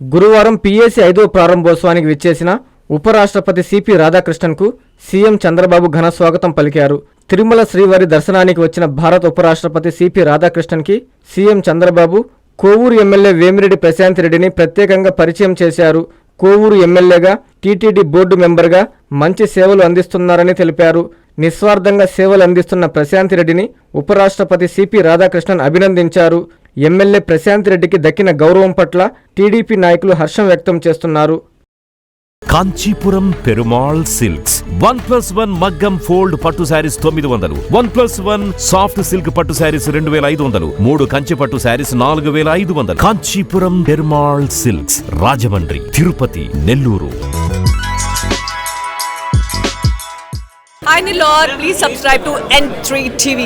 గురువారం పీఏసీ ఐదో ప్రారంభోత్సవానికి విచ్చేసిన ఉపరాష్ట్రపతి సిపి రాధాకృష్ణన్కు సీఎం చంద్రబాబు ఘన స్వాగతం పలికారు. తిరుమల శ్రీవారి దర్శనానికి వచ్చిన భారత ఉపరాష్ట్రపతి సిపి రాధాకృష్ణన్కి సీఎం చంద్రబాబు కోవూరు ఎమ్మెల్యే వేమిరెడ్డి ప్రశాంత్ రెడ్డిని ప్రత్యేకంగా పరిచయం చేశారు. కోవూరు ఎమ్మెల్యేగా టీటీడీ బోర్డు మెంబర్గా మంచి సేవలు అందిస్తున్నారని తెలిపారు. నిస్వార్థంగా సేవలు అందిస్తున్న ప్రశాంత్ రెడ్డిని ఉపరాష్ట్రపతి సిపి రాధాకృష్ణన్ అభినందించారు. ఎమ్మెల్యే ప్రశాంత్ రెడ్డికి దక్కిన గౌరవం పట్ల టీడీపీ నాయకులు హర్షం వ్యక్తం చేస్తున్నారు. Kanchipuram Perumal silks. One plus one మగ్గం ఫోల్డ్ పట్టు శారీస్ తొమ్మిది వందలు. One plus one soft silk పట్టు శారీస్ రెండు వేల ఐదు వందలు. మూడు కంచి పట్టు శారీస్ నాలుగు వేల ఐదు వందలు. Kanchipuram Perumal silks Rajahmundry Tirupati Nellore. Hi Nilor, please subscribe to N3 TV.